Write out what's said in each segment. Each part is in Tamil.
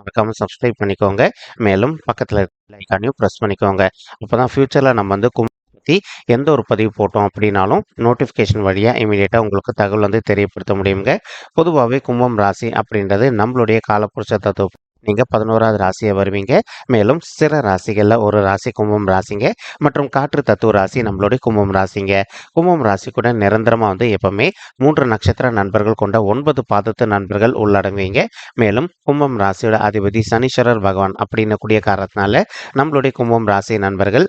மறக்காமல் சப்ஸ்கிரைப் பண்ணிக்கோங்க. மேலும் பக்கத்தில் லைக்கானையும் ப்ரெஸ் பண்ணிக்கோங்க. அப்போ தான் ஃப்யூச்சரில் நம்ம வந்து கும் பற்றி எந்த ஒரு பதிவு போட்டோம் அப்படின்னாலும் நோட்டிஃபிகேஷன் வழியாக இமீடியட்டாக உங்களுக்கு தகவல் வந்து தெரியப்படுத்த முடியுங்க. பொதுவாகவே கும்பம் ராசி அப்படின்றது நம்மளுடைய காலப்புருஷ தத்துவம். நீங்கள் பதினோராவது ராசியை வருவீங்க. மேலும் சிற ராசிகளில் ஒரு ராசி கும்பம் ராசிங்க. மற்றும் காற்று தத்துவ ராசி நம்மளுடைய கும்பம் ராசிங்க. கும்பம் ராசி கூட நிரந்தரமாக வந்து எப்பவுமே மூன்று நட்சத்திர நண்பர்கள் கொண்ட ஒன்பது பாதத்து நண்பர்கள் உள்ளடங்குவீங்க. மேலும் கும்பம் ராசியோட அதிபதி சனீஸ்வரர் பகவான் அப்படின்னு கூடிய காரணத்தினால நம்மளுடைய கும்பம் ராசி நண்பர்கள்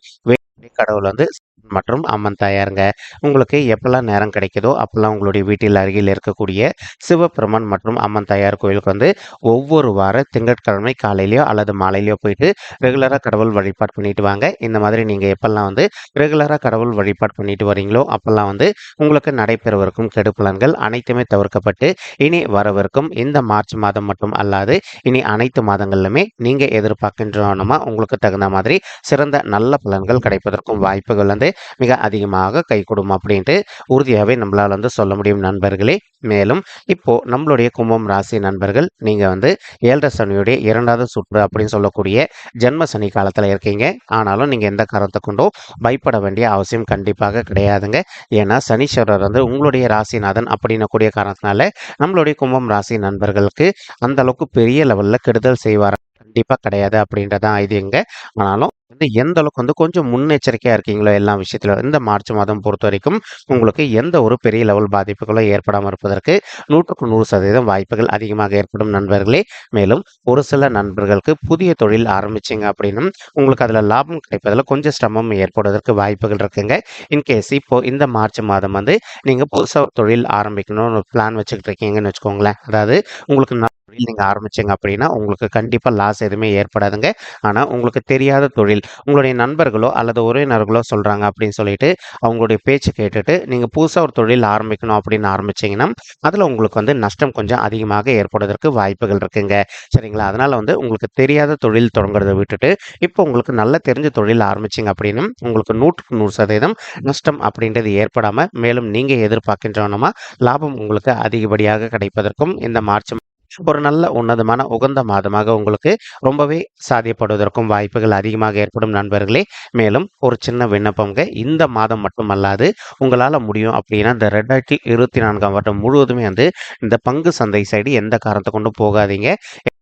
கடவுள் வந்து மற்றும் அம்மன் தாயாருங்க. உங்களுக்கு எப்பெல்லாம் நேரம் கிடைக்குதோ அப்பெல்லாம் உங்களுடைய வீட்டில் அருகில் இருக்கக்கூடிய சிவபெருமன் மற்றும் அம்மன் தாயார் கோயிலுக்கு வந்து ஒவ்வொரு வார திங்கட்கிழமை காலையிலையோ அல்லது மாலையிலையோ போயிட்டு ரெகுலராக கடவுள் வழிபாடு பண்ணிட்டு வாங்க. இந்த மாதிரி நீங்கள் எப்பெல்லாம் வந்து ரெகுலராக கடவுள் வழிபாடு பண்ணிட்டு வரீங்களோ அப்பெல்லாம் வந்து உங்களுக்கு நடைபெறவிருக்கும் கெடுப்புலன்கள் அனைத்துமே தவிர்க்கப்பட்டு இனி வரவிருக்கும் இந்த மார்ச் மாதம் மட்டும் அல்லாது இனி அனைத்து மாதங்களிலுமே நீங்கள் எதிர்பார்க்கின்றனமா உங்களுக்கு தகுந்த மாதிரி சிறந்த நல்ல பலன்கள் கிடைப்பதற்கும் வாய்ப்புகள் வந்து மிக அதிகமாக கை கொடுக்கும் அப்படின்ட்டு உறுதியாகவே நம்மளால் வந்து சொல்ல முடியும் நண்பர்களே. மேலும் இப்போ நம்மளுடைய கும்பம் ராசி நண்பர்கள் நீங்கள் வந்து ஏழரை சனியுடைய இரண்டாவது சுற்று அப்படின்னு சொல்லக்கூடிய ஜென்ம சனி காலத்தில் இருக்கீங்க. ஆனாலும் நீங்கள் எந்த காரணத்தை கொண்டோ பயப்பட வேண்டிய அவசியம் கண்டிப்பாக கிடையாதுங்க. ஏன்னா சனீஸ்வரர் வந்து உங்களுடைய ராசிநாதன் அப்படின்னக்கூடிய காரணத்தினால நம்மளுடைய கும்பம் ராசி நண்பர்களுக்கு அந்த அளவுக்கு பெரிய லெவலில் கெடுதல் செய்வார் கண்டிப்பாக கிடையாது அப்படின்றதான் இது எங்கே ஆனாலும் வந்து எந்த அளவுக்கு வந்து கொஞ்சம் முன்னெச்சரிக்கையாக இருக்கீங்களோ எல்லா விஷயத்துல இந்த மார்ச் மாதம் பொறுத்த வரைக்கும் உங்களுக்கு எந்த ஒரு பெரிய லெவல் பாதிப்புகளும் ஏற்படாமல் இருப்பதற்கு நூற்றுக்கு நூறு சதவீதம் வாய்ப்புகள் அதிகமாக ஏற்படும் நண்பர்களே. மேலும் ஒரு சில நண்பர்களுக்கு புதிய தொழில் ஆரம்பிச்சிங்க அப்படின்னும் உங்களுக்கு அதில் லாபம் கிடைப்பதில் கொஞ்சம் சிரமம் ஏற்படுவதற்கு வாய்ப்புகள் இருக்குங்க. இன்கேஸ் இப்போ இந்த மார்ச் மாதம் வந்து நீங்கள் புதுசாக தொழில் ஆரம்பிக்கணும்னு பிளான் வச்சுக்கிட்டு இருக்கீங்கன்னு வச்சுக்கோங்களேன். அதாவது உங்களுக்கு தொழில் நீங்கள் ஆரம்பிச்சிங்க அப்படின்னா உங்களுக்கு கண்டிப்பாக லாஸ் எதுவுமே ஏற்படாதுங்க. ஆனால் உங்களுக்கு தெரியாத தொழில் உங்களுடைய நண்பர்களோ அல்லது உறவினர்களோ சொல்கிறாங்க அப்படின்னு சொல்லிட்டு அவங்களுடைய பேச்சு கேட்டுட்டு நீங்கள் புதுசாக ஒரு தொழில் ஆரம்பிக்கணும் அப்படின்னு ஆரம்பிச்சிங்கன்னா அதில் உங்களுக்கு வந்து நஷ்டம் கொஞ்சம் அதிகமாக ஏற்படுவதற்கு வாய்ப்புகள் இருக்குங்க. சரிங்களா? அதனால் வந்து உங்களுக்கு தெரியாத தொழில் தொடங்குறதை விட்டுட்டு இப்போ உங்களுக்கு நல்ல தெரிஞ்ச தொழில் ஆரம்பிச்சிங்க அப்படின்னு உங்களுக்கு நூற்றுக்கு நூறு சதவீதம் நஷ்டம் அப்படின்றது ஏற்படாமல் மேலும் நீங்கள் எதிர்பார்க்கின்றவனமா லாபம் உங்களுக்கு அதிகப்படியாக கிடைப்பதற்கும் இந்த மார்ச் ஒரு நல்ல உன்னதமான உகந்த மாதமாக உங்களுக்கு ரொம்பவே சாதியப்படுவதற்கும் வாய்ப்புகள் அதிகமாக ஏற்படும் நண்பர்களே. மேலும் ஒரு சின்ன விண்ணப்பங்க இந்த மாதம் மட்டுமல்லாது உங்களால் முடியும் அப்படின்னா இந்த ரெண்டாயிரத்தி இருபத்தி நான்காம் வருடம் முழுவதுமே வந்து இந்த பங்கு சந்தை சைடு எந்த காரணத்தை கொண்டு போகாதீங்க.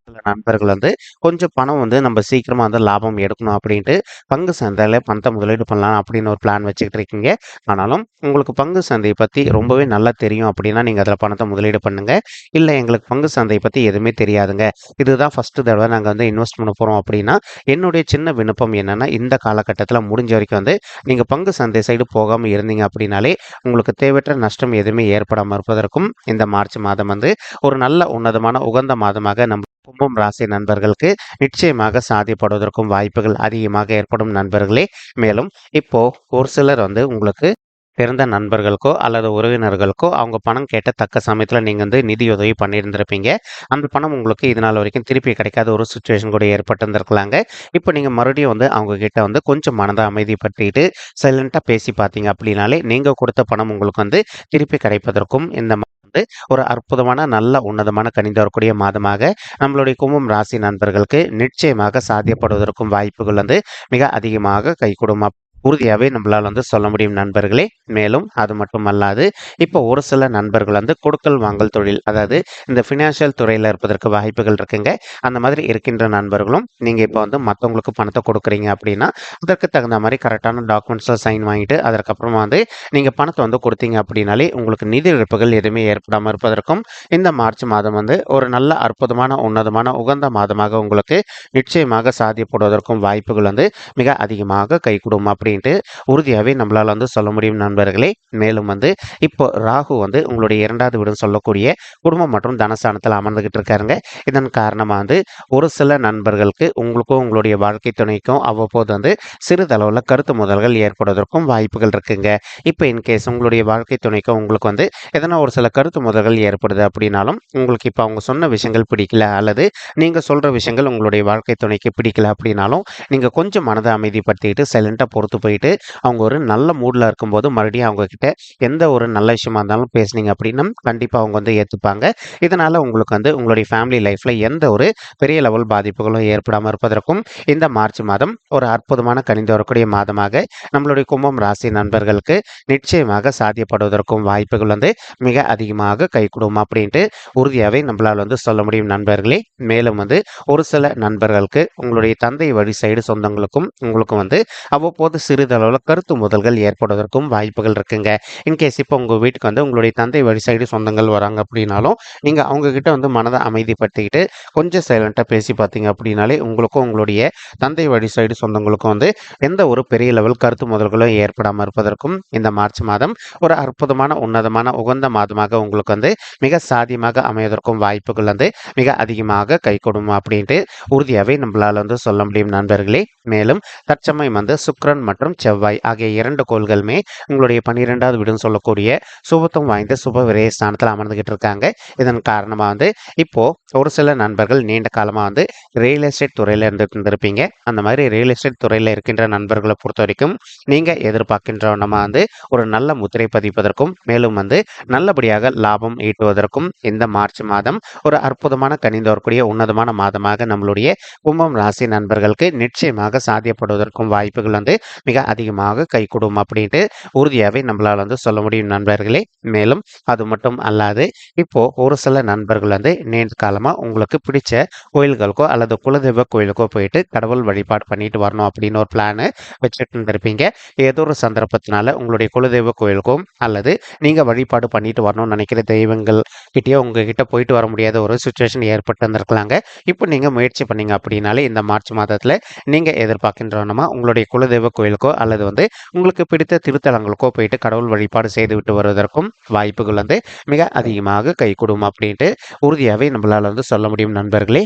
சில நண்பர்கள் வந்து கொஞ்சம் பணம் வந்து நம்ம சீக்கிரமாக வந்து லாபம் எடுக்கணும் அப்படின்ட்டு பங்கு சந்தையில் பணத்தை முதலீடு பண்ணலாம் அப்படின்னு ஒரு பிளான் வச்சுக்கிட்டு இருக்கீங்க. ஆனாலும் உங்களுக்கு பங்கு சந்தையை பற்றி ரொம்பவே நல்லா தெரியும் அப்படின்னா நீங்கள் அதில் பணத்தை முதலீடு பண்ணுங்கள் இல்லை எங்களுக்கு பங்கு சந்தையை பற்றி எதுவுமே தெரியாதுங்க. இதுதான் ஃபஸ்ட்டு தடவை நாங்கள் வந்து இன்வெஸ்ட் பண்ண போகிறோம் அப்படின்னா என்னுடைய சின்ன விண்ணப்பம் என்னென்னா இந்த காலகட்டத்தில் முடிஞ்ச வரைக்கும் வந்து நீங்கள் பங்கு சந்தை சைடு போகாமல் இருந்தீங்க அப்படின்னாலே உங்களுக்கு தேவையற்ற நஷ்டம் எதுவுமே ஏற்படாமல் இருப்பதற்கும் இந்த மார்ச் மாதம் வந்து ஒரு நல்ல உன்னதமான உகந்த மாதமாக நம்ம கும்பம் ராசி நண்பர்களுக்கு நிச்சயமாக சாதிப்படுவதற்கும் வாய்ப்புகள் அதிகமாக ஏற்படும் நண்பர்களே. மேலும் இப்போ ஒரு சிலர் வந்து உங்களுக்கு பிறந்த நண்பர்களுக்கோ அல்லது உறவினர்களுக்கோ அவங்க பணம் கேட்ட தக்க சமயத்தில் நீங்கள் வந்து நிதியுதவி பண்ணியிருந்திருப்பீங்க. அந்த பணம் உங்களுக்கு இது நாள் வரைக்கும் திருப்பி கிடைக்காத ஒரு சுச்சுவேஷன் கூட ஏற்பட்டிருந்திருக்கலாங்க. இப்போ நீங்கள் மறுபடியும் வந்து அவங்க கிட்ட வந்து கொஞ்சம் மனதை அமைதிப்படுத்திட்டு சைலண்ட்டாக பேசி பார்த்தீங்க அப்படின்னாலே நீங்கள் கொடுத்த பணம் உங்களுக்கு வந்து திருப்பி கிடைப்பதற்கும் இந்த வந்து ஒரு அற்புதமான நல்ல உன்னதமான கணிந்து வரக்கூடிய மாதமாக நம்மளுடைய கும்பம் ராசி நண்பர்களுக்கு நிச்சயமாக சாத்தியப்படுவதற்கும் வாய்ப்புகள் வந்து மிக அதிகமாக கைகூடும். உறுதியாகவே நம்மளால் வந்து சொல்ல முடியும் நண்பர்களே. மேலும் அது மட்டும் அல்லாது இப்போ ஒரு சில நண்பர்கள் வந்து கொடுக்கல் வாங்கல் தொழில் அதாவது இந்த ஃபினான்ஷியல் துறையில் இருப்பதற்கு வாய்ப்புகள் இருக்குங்க. அந்த மாதிரி இருக்கின்ற நண்பர்களும் நீங்கள் இப்போ வந்து மற்றவங்களுக்கு பணத்தை கொடுக்குறீங்க அப்படின்னா அதற்கு தகுந்த மாதிரி கரெக்டான டாக்குமெண்ட்ஸில் சைன் வாங்கிட்டு அதற்கப்புறமா வந்து நீங்கள் பணத்தை வந்து கொடுத்தீங்க அப்படின்னாலே உங்களுக்கு நிதி இழப்புகள் எதுவுமே ஏற்படாமல் இருப்பதற்கும் இந்த மார்ச் மாதம் வந்து ஒரு நல்ல அற்புதமான உன்னதமான உகந்த மாதமாக உங்களுக்கு நிச்சயமாக சாத்தியப்படுவதற்கும் வாய்ப்புகள் வந்து மிக அதிகமாக கைகூடும் அப்படின்ட்டு உறுதியாகவே நம்மளால் வந்து சொல்ல முடியும் நண்பர்களே மேலும் வந்து இப்போ ராகு வந்து உங்களுடைய இரண்டாவது வீடுன்னு சொல்லக்கூடிய குடும்பம் மற்றும் தனஸ்தானத்தில் அமர்ந்துகிட்டு இருக்காருங்க. இதன் காரணமாக வந்து ஒரு சில நண்பர்களுக்கு உங்களுக்கும் உங்களுடைய வாழ்க்கை துணைக்கும் அவ்வப்போது வந்து சிறிதளவில் கருத்து முதல்கள் ஏற்படுவதற்கும் வாய்ப்புகள் இருக்குங்க. இப்போ இன்கேஸ் உங்களுடைய வாழ்க்கை துணைக்கும் உங்களுக்கு வந்து எதனா ஒரு சில கருத்து முதல்கள் ஏற்படுது அப்படின்னாலும் உங்களுக்கு இப்போ அவங்க சொன்ன விஷயங்கள் பிடிக்கல அல்லது நீங்கள் சொல்கிற விஷயங்கள் உங்களுடைய வாழ்க்கை துணைக்கு பிடிக்கல அப்படின்னாலும் நீங்கள் கொஞ்சம் மனதை அமைதிப்படுத்திட்டு சைலண்ட்டாக பொறுத்து போயிட்டு அவங்க ஒரு நல்ல மூடில் இருக்கும்போது மறுபடியும் அவங்க கிட்ட எந்த ஒரு நல்ல விஷயமா இருந்தாலும் பேசுனீங்க அப்படின்னா கண்டிப்பாக அவங்க வந்து ஏற்றுப்பாங்க இதனால் உங்களுக்கு வந்து உங்களுடைய ஃபேமிலி லைஃப்பில் எந்த ஒரு பெரிய லெவல் பாதிப்புகளும் ஏற்படாமல் இருப்பதற்கும் இந்த மார்ச் மாதம் ஒரு அற்புதமான கணிந்து வரக்கூடிய மாதமாக நம்மளுடைய கும்பம் ராசி நண்பர்களுக்கு நிச்சயமாக சாத்தியப்படுவதற்கும் வாய்ப்புகள் வந்து மிக அதிகமாக கைகூடும் அப்படின்ட்டு உறுதியாகவே நம்மளால் வந்து சொல்ல முடியும் நண்பர்களே. மேலும் வந்து ஒரு சில நண்பர்களுக்கு உங்களுடைய தந்தை வழி சைடு சொந்தங்களுக்கும் உங்களுக்கும் வந்து அவ்வப்போது சிறிதளவில் கருத்து முதல்கள் ஏற்படுவதற்கும் வாய்ப்பு வாய்ப்புகள் இருக்குங்க. இன்கேஸ் இப்போ உங்கள் வீட்டுக்கு வந்து உங்களுடைய தந்தை வழி சைடு சொந்தங்கள் வராங்க அப்படின்னாலும் நீங்கள் அவங்க கிட்ட வந்து மனதை அமைதிப்படுத்திக்கிட்டு கொஞ்சம் சைலண்ட்டாக பேசி பார்த்தீங்க அப்படின்னாலே உங்களுக்கும் உங்களுடைய தந்தை வழி சைடு சொந்தங்களுக்கும் வந்து எந்த ஒரு பெரிய லெவல் கருத்து முதல்களும் ஏற்படாமல் இருப்பதற்கும் இந்த மார்ச் மாதம் ஒரு அற்புதமான உன்னதமான உகந்த மாதமாக உங்களுக்கு வந்து மிக சாதியமாக அமைவதற்கும் வாய்ப்புகள் வந்து மிக அதிகமாக கை கொடுமா அப்படின்ட்டு உறுதியாகவே நம்மளால் வந்து சொல்ல முடியும் நண்பர்களே. மேலும் தற்சமயம் வந்து சுக்ரன் மற்றும் செவ்வாய் ஆகிய இரண்டு கோள்களுமே உங்களுடைய பன்னிரெண்டாவது வீடுன்னு சொல்லக்கூடிய சுபத்துவம் வாய்ந்த சுப விரய ஸ்தானத்தில் அமர்ந்துகிட்டு இருக்காங்க. இதன் காரணமாக வந்து இப்போ ஒரு சில நண்பர்கள் நீண்ட காலமாக வந்து ரியல் எஸ்டேட் துறையில் இருந்துட்டு இருந்திருப்பீங்க. அந்த மாதிரி ரியல் எஸ்டேட் துறையில் இருக்கின்ற நண்பர்களை பொறுத்த வரைக்கும் நீங்கள் எதிர்பார்க்கின்றவனமாக வந்து ஒரு நல்ல முத்திரை பதிப்பதற்கும் மேலும் வந்து நல்லபடியாக லாபம் ஈட்டுவதற்கும் இந்த மார்ச் மாதம் ஒரு அற்புதமான கனிந்து வரக்கூடிய உன்னதமான மாதமாக நம்மளுடைய கும்பம் ராசி நண்பர்களுக்கு நிச்சயமாக சாத்தியப்படுவதற்கும் வாய்ப்புகள் வந்து மிக அதிகமாக கைகூடும் அப்படின்ட்டு ஒரு உறுதியாகவே நம்மளால் வந்து சொல்ல முடியும் நண்பர்களே. மேலும் அது மட்டும் அல்லாது இப்போ ஒரு சில நண்பர்கள் வந்து நீண்ட காலமாக உங்களுக்கு பிடிச்ச கோயில்களுக்கோ அல்லது குலதெய்வ கோயிலுக்கோ போயிட்டு கடவுள் வழிபாடு பண்ணிட்டு வரணும் அப்படின்னு ஒரு பிளானு வச்சுட்டு இருந்திருப்பீங்க. ஏதோ ஒரு சந்தர்ப்பத்தினால உங்களுடைய குலதெய்வ கோயிலுக்கோ அல்லது நீங்கள் வழிபாடு பண்ணிட்டு வரணும்னு நினைக்கிற தெய்வங்கள் கிட்டேயோ உங்ககிட்ட போயிட்டு வர முடியாத ஒரு சுச்சுவேஷன் ஏற்பட்டு வந்திருக்கலாங்க இப்போ நீங்கள் முயற்சி பண்ணீங்க அப்படின்னாலே இந்த மார்ச் மாதத்தில் நீங்கள் எதிர்பார்க்கின்றனமா உங்களுடைய குலதெய்வ கோயிலுக்கோ அல்லது வந்து உங்களுக்கு பிடித்த திருத்தலங்களுக்கோ போயிட்டு கடவுள் வழிபாடு செய்து விட்டு வருவதற்கும் வாய்ப்புகள் வந்து மிக அதிகமாக கை கொடுக்கும் அப்படின்ட்டு உறுதியாகவே நம்மளால் வந்து சொல்ல முடியும் நண்பர்களே.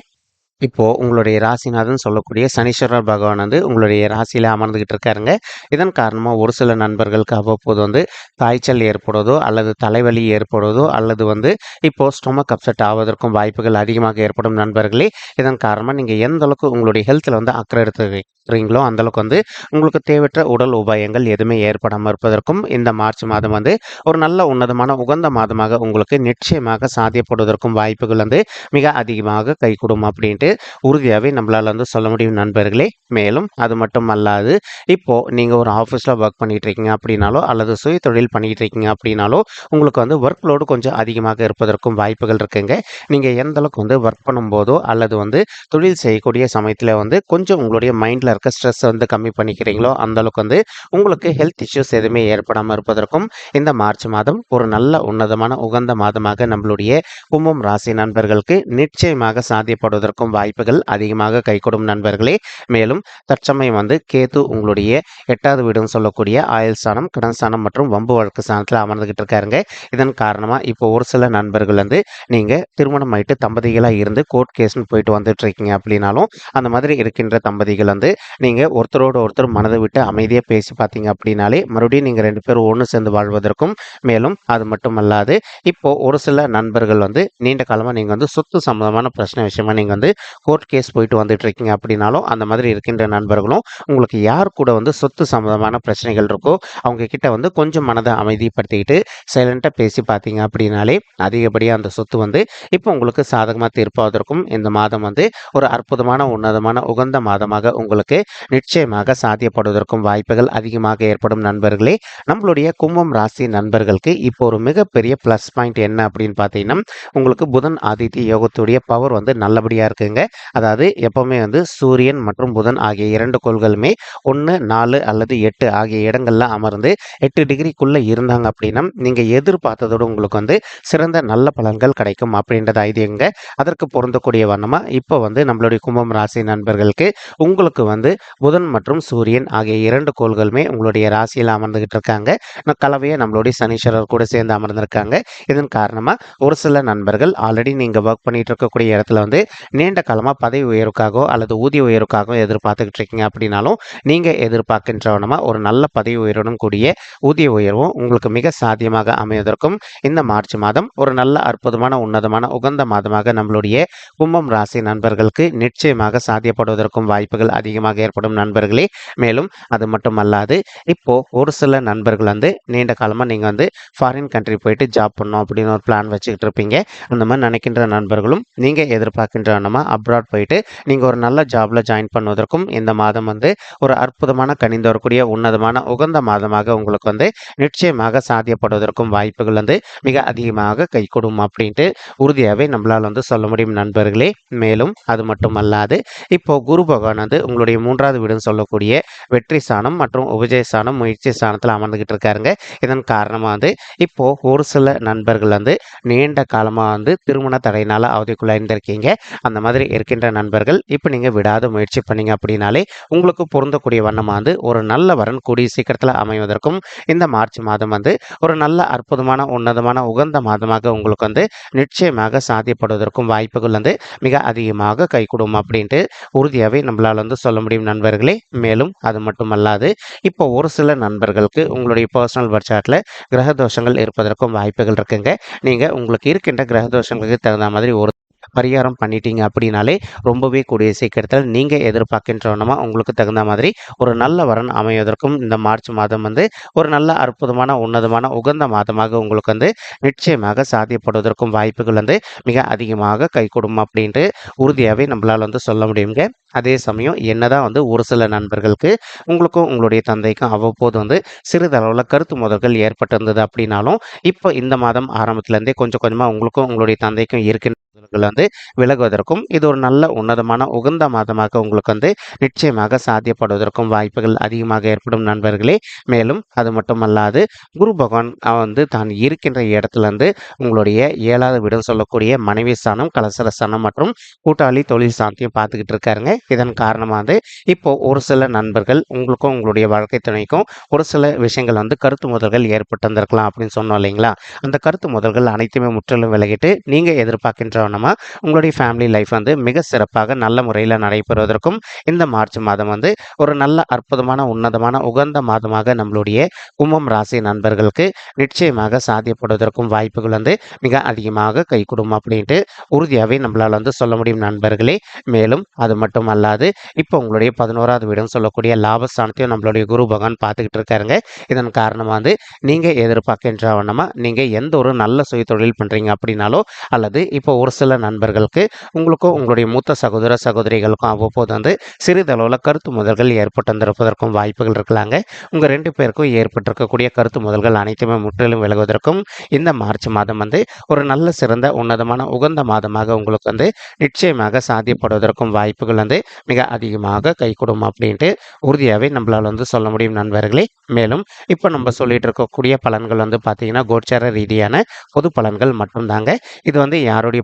இப்போ உங்களுடைய ராசிநாதன் சொல்லக்கூடிய சனீஸ்வரர் பகவான் வந்து உங்களுடைய ராசியில அமர்ந்துகிட்டு இருக்காருங்க. இதன் காரணமாக ஒரு சில நண்பர்களுக்கு அவ்வப்போது வந்து காய்ச்சல் ஏற்படுவதோ அல்லது தலைவலி ஏற்படுவதோ அல்லது வந்து இப்போ ஸ்டொமக் அப்செட் ஆவதற்கும் வாய்ப்புகள் அதிகமாக ஏற்படும் நண்பர்களே இதன் காரணமாக நீங்கள் எந்த அளவுக்கு உங்களுடைய ஹெல்த்தில் வந்து அக்கறை எடுத்துக்கிறீங்களோ அந்த அளவுக்கு வந்து உங்களுக்கு தேவையற்ற உடல் உபாயங்கள் எதுவுமே ஏற்படாமல் இருப்பதற்கும் இந்த மார்ச் மாதம் வந்து ஒரு நல்ல உன்னதமான உகந்த மாதமாக உங்களுக்கு நிச்சயமாக சாத்தியப்படுவதற்கும் வாய்ப்புகள் வந்து மிக அதிகமாக கைகூடும் அப்படின்ட்டு அப்படின்ட்டு உறுதியாகவே நம்மளால் வந்து சொல்ல முடியும் நண்பர்களே. மேலும் அது மட்டும் அல்லாது இப்போது நீங்கள் ஒரு ஆஃபீஸில் ஒர்க் பண்ணிகிட்டு இருக்கீங்க அப்படின்னாலோ அல்லது சுய தொழில் பண்ணிகிட்டு இருக்கீங்க அப்படின்னாலோ உங்களுக்கு வந்து ஒர்க் லோடு கொஞ்சம் அதிகமாக இருப்பதற்கும் வாய்ப்புகள் இருக்குங்க. நீங்கள் எந்த அளவுக்கு வந்து ஒர்க் பண்ணும்போதோ அல்லது வந்து தொழில் செய்யக்கூடிய சமயத்தில் வந்து கொஞ்சம் உங்களுடைய மைண்டில் இருக்க ஸ்ட்ரெஸ் வந்து கம்மி பண்ணிக்கிறீங்களோ அந்தளவுக்கு வந்து உங்களுக்கு ஹெல்த் இஷ்யூஸ் எதுவுமே ஏற்படாமல் இருப்பதற்கும் இந்த மார்ச் மாதம் ஒரு நல்ல உன்னதமான உகந்த மாதமாக நம்மளுடைய கும்பம் ராசி நண்பர்களுக்கு நிச்சயமாக சாத்தியப்படுவதற்கும் வாய்ப்புகள் அதிகமாக கைகூடும் நண்பர்களே. மேலும் தற்சமயம் வந்து கேது உங்களுடைய எட்டாவது வீடுன்னு சொல்லக்கூடிய ஆயுள் ஸ்தானம் கடன் ஸ்தானம் மற்றும் வம்பு வழக்கு ஸ்தானத்தில் அமர்ந்துகிட்டு இருக்காருங்க. இதன் காரணமாக இப்போ ஒரு சில நண்பர்கள் வந்து நீங்கள் திருமணம் ஆயிட்டு தம்பதிகளாக இருந்து கோர்ட் கேஸ்னு போயிட்டு வந்துட்டு இருக்கீங்க அப்படின்னாலும் அந்த மாதிரி இருக்கின்ற தம்பதிகள் வந்து நீங்கள் ஒருத்தரோட ஒருத்தர் மனதை விட்டு அமைதியாக பேசி பார்த்தீங்க அப்படின்னாலே மறுபடியும் நீங்கள் ரெண்டு பேரும் ஒன்று சேர்ந்து வாழ்வதற்கும் மேலும் அது மட்டும் அல்லாது இப்போ ஒரு சில நண்பர்கள் வந்து நீண்ட காலமாக நீங்கள் வந்து சொத்து சம்பந்தமான பிரச்சனை விஷயமா நீங்கள் வந்து கோர்ட் கேஸ் போயிட்டு வந்துட்டு இருக்கீங்க அப்படின்னாலும் அந்த மாதிரி இருக்கின்ற நண்பர்களும் உங்களுக்கு யார் கூட வந்து சொத்து சம்பந்தமான பிரச்சனைகள் இருக்கோ அவங்க கிட்ட வந்து கொஞ்சம் மனதை அமைதிப்படுத்திக்கிட்டு சைலண்ட்டாக பேசி பார்த்தீங்க அப்படின்னாலே அதிகப்படியாக அந்த சொத்து வந்து இப்போ உங்களுக்கு சாதகமாக தீர்ப்பாவதற்கும் இந்த மாதம் வந்து ஒரு அற்புதமான உன்னதமான உகந்த மாதமாக உங்களுக்கு நிச்சயமாக சாத்தியப்படுவதற்கும் வாய்ப்புகள் அதிகமாக ஏற்படும் நண்பர்களே. நம்மளுடைய கும்பம் ராசி நண்பர்களுக்கு இப்போ ஒரு மிகப்பெரிய ப்ளஸ் பாயிண்ட் என்ன அப்படின்னு பார்த்தீங்கன்னா உங்களுக்கு புதன் ஆதித்ய யோகத்துடைய பவர் வந்து நல்லபடியாக இருக்குங்க. இருக்குங்க அதாவது எப்பவுமே வந்து சூரியன் மற்றும் புதன் ஆகிய இரண்டு கோள்களுமே ஒன்று நாலு அல்லது எட்டு ஆகிய இடங்கள்ல அமர்ந்து எட்டு டிகிரிக்குள்ளே இருந்தாங்க அப்படின்னா நீங்கள் எதிர்பார்த்ததோட உங்களுக்கு வந்து சிறந்த நல்ல பலன்கள் கிடைக்கும் அப்படின்றது ஐதியங்க அதற்கு பொருந்தக்கூடிய வண்ணமாக இப்போ வந்து நம்மளுடைய கும்பம் ராசி நண்பர்களுக்கு உங்களுக்கு வந்து புதன் மற்றும் சூரியன் ஆகிய இரண்டு கோள்களுமே உங்களுடைய ராசியில் அமர்ந்துகிட்டு இருக்காங்க. கலவையை நம்மளுடைய சனீஸ்வரர் கூட சேர்ந்து அமர்ந்திருக்காங்க. இதன் காரணமாக ஒரு சில நண்பர்கள் ஆல்ரெடி நீங்கள் ஒர்க் பண்ணிட்டு இருக்கக்கூடிய இடத்துல வந்து நீண்ட காலமாக பதவி உயர்வுக்காகவோ அல்லது ஊதிய உயர்வுக்காகவோ எதிர்பார்த்துக்கிட்டு இருக்கீங்க அப்படின்னாலும் நீங்கள் எதிர்பார்க்கின்றவனமாக ஒரு நல்ல பதவி உயர்வுடன் கூடிய ஊதிய உயர்வும் உங்களுக்கு மிக சாத்தியமாக அமைவதற்கும் இந்த மார்ச் மாதம் ஒரு நல்ல அற்புதமான உன்னதமான உகந்த மாதமாக நம்மளுடைய கும்பம் ராசி நண்பர்களுக்கு நிச்சயமாக சாத்தியப்படுவதற்கும் வாய்ப்புகள் அதிகமாக ஏற்படும் நண்பர்களே. மேலும் அது மட்டும் அல்லாது இப்போ ஒரு சில நண்பர்கள் வந்து நீண்ட காலமாக நீங்கள் வந்து ஃபாரின் கண்ட்ரி போயிட்டு ஜாப் பண்ணணும் அப்படின்னு ஒரு பிளான் வச்சுக்கிட்டு இருப்பீங்க. அந்த மாதிரி நினைக்கின்ற நண்பர்களும் நீங்கள் எதிர்பார்க்கின்ற நம்ம அப்ராட் போயிட்டு நீங்கள் ஒரு நல்ல ஜாபில் ஜாயின் பண்ணுவதற்கும் இந்த மாதம் வந்து ஒரு அற்புதமான கணிந்து வரக்கூடிய உன்னதமான உகந்த மாதமாக உங்களுக்கு வந்து நிச்சயமாக சாத்தியப்படுவதற்கும் வாய்ப்புகள் வந்து மிக அதிகமாக கைகூடும் அப்படின்ட்டு உறுதியாகவே நம்மளால் வந்து சொல்ல முடியும் நண்பர்களே. மேலும் அது மட்டும் அல்லாது இப்போ குரு பகவான் வந்து உங்களுடைய மூன்றாவது வீடுன்னு சொல்லக்கூடிய வெற்றி சாணம் மற்றும் உபஜய சாணம் முயற்சி சாணத்தில் அமர்ந்துகிட்டு இருக்காருங்க. இதன் காரணமாக வந்து இப்போ ஒரு சில நண்பர்கள் வந்து நீண்ட காலமாக வந்து திருமண தடையினால அவதிக்குள்ள இருந்திருக்கீங்க. அந்த மாதிரி இருக்கின்ற நண்பர்கள். இப்போ நீங்கள் விடாத முயற்சி பண்ணீங்க அப்படின்னாலே உங்களுக்கு பொருந்தக்கூடிய வண்ணமாக வந்து ஒரு நல்ல வரன் கூடிய சீக்கிரத்தில் அமைவதற்கும் இந்த மார்ச் மாதம் வந்து ஒரு நல்ல அற்புதமான உன்னதமான உகந்த மாதமாக உங்களுக்கு வந்து நிச்சயமாக சாத்தியப்படுவதற்கும் வாய்ப்புகள் வந்து மிக அதிகமாக கைகூடும் அப்படின்ட்டு உறுதியாகவே நம்மளால் வந்து சொல்ல முடியும் நண்பர்களே. மேலும் அது மட்டும் அல்லாது இப்போ ஒரு சில நண்பர்களுக்கு உங்களுடைய பர்சனல் பட்ஜெட்டில் கிரக தோஷங்கள் இருப்பதற்கும் வாய்ப்புகள் இருக்குங்க. நீங்கள் உங்களுக்கு இருக்கின்ற கிரக தோஷங்களுக்கு தகுந்த மாதிரி ஒரு பரிகாரம் பண்ணிட்டீங்க அப்படின்னாலே ரொம்பவே கூடிய சீக்கிரத்தில் நீங்கள் எதிர்பார்க்கின்றவனமா உங்களுக்கு தகுந்த மாதிரி ஒரு நல்ல வரன் அமைவதற்கும் இந்த மார்ச் மாதம் வந்து ஒரு நல்ல அற்புதமான உன்னதமான உகந்த மாதமாக உங்களுக்கு வந்து நிச்சயமாக சாத்தியப்படுவதற்கும் வாய்ப்புகள் வந்து மிக அதிகமாக கைகூடும் அப்படின்ட்டு உறுதியாகவே நம்மளால் வந்து சொல்ல முடியுங்க. அதே சமயம் என்னதான் வந்து ஒரு சில நண்பர்களுக்கு உங்களுக்கும் உங்களுடைய தந்தைக்கும் அவ்வப்போது வந்து சிறிதளவில் கருத்து முதல்கள் ஏற்பட்டிருந்தது அப்படின்னாலும் இப்போ இந்த மாதம் ஆரம்பத்துலேருந்தே கொஞ்சம் கொஞ்சமாக உங்களுக்கும் உங்களுடைய தந்தைக்கும் இருக்கின்ற வந்து விலகுவதற்கும் இது ஒரு நல்ல உன்னதமான உகந்த மாதமாக உங்களுக்கு வந்து நிச்சயமாக சாத்தியப்படுவதற்கும் வாய்ப்புகள் அதிகமாக ஏற்படும் நண்பர்களே. மேலும் அது மட்டுமல்லாது குரு பகவான் வந்து தான் இருக்கின்ற இடத்துலேருந்து உங்களுடைய ஏழாவது வீடுன்னு சொல்லக்கூடிய மனைவி ஸ்தானம் கலசர ஸ்தானம் மற்றும் கூட்டாளி தொழில் சாந்தியும் பார்த்துக்கிட்டு இருக்காருங்க. இதன் காரணமாக வந்து இப்போ ஒரு சில நண்பர்கள் உங்களுக்கும் உங்களுடைய வாழ்க்கை துணைக்கும் ஒரு சில விஷயங்கள் வந்து கருத்து முதல்கள் ஏற்பட்டு வந்திருக்கலாம் அப்படின்னு சொன்னோம் இல்லைங்களா? அந்த கருத்து முதல்கள் அனைத்துமே முற்றிலும் விலகிட்டு நீங்கள் எதிர்பார்க்கின்ற எதிர்பார்க்கின்றவனமா உங்களுடைய ஃபேமிலி லைஃப் வந்து மிக சிறப்பாக நல்ல முறையில் நடைபெறுவதற்கும் இந்த மார்ச் மாதம் வந்து ஒரு நல்ல அற்புதமான உன்னதமான உகந்த மாதமாக நம்மளுடைய கும்பம் ராசி நண்பர்களுக்கு நிச்சயமாக சாத்தியப்படுவதற்கும் வாய்ப்புகள் வந்து மிக அதிகமாக கை கொடுக்கும் அப்படின்ட்டு உறுதியாகவே நம்மளால் வந்து சொல்ல முடியும் நண்பர்களே. மேலும் அது மட்டும் அல்லாது இப்போ உங்களுடைய பதினோராவது வீடும் சொல்லக்கூடிய லாபஸ்தானத்தையும் நம்மளுடைய குரு பகவான் பார்த்துக்கிட்டு இருக்காருங்க. இதன் காரணமாக வந்து நீங்கள் எதிர்பார்க்கின்ற வண்ணமாக நீங்கள் எந்த ஒரு நல்ல சுய தொழில் பண்ணுறீங்க அப்படின்னாலோ அல்லது இப்போ ஒரு சில நண்பர்களுக்கு உங்களுக்கும் உங்களுடைய மூத்த சகோதர சகோதரிகளுக்கும் அவ்வப்போது வந்து சிறிதளவில் கருத்து முதல்கள் ஏற்பட்டு வந்திருப்பதற்கும் வாய்ப்புகள் இருக்கலாங்க. உங்கள் ரெண்டு பேருக்கும் ஏற்பட்டிருக்கக்கூடிய கருத்து முதல்கள் அனைத்துமே முற்றிலும் விலகுவதற்கும் இந்த மார்ச் மாதம் வந்து ஒரு நல்ல சிறந்த உன்னதமான உகந்த மாதமாக உங்களுக்கு வந்து நிச்சயமாக சாத்தியப்படுவதற்கும் வாய்ப்புகள் வந்து மிக அதிகமாக கை கொடுக்கும் அப்படின்ட்டு உறுதியாகவே நம்மளால் வந்து சொல்ல முடியும் நண்பர்களே. மேலும் இப்போ நம்ம சொல்லிட்டு இருக்கக்கூடிய பலன்கள் வந்து பார்த்தீங்கன்னா கோச்சார ரீதியான பொது பலன்கள் மட்டும்தாங்க. இது வந்து யாருடைய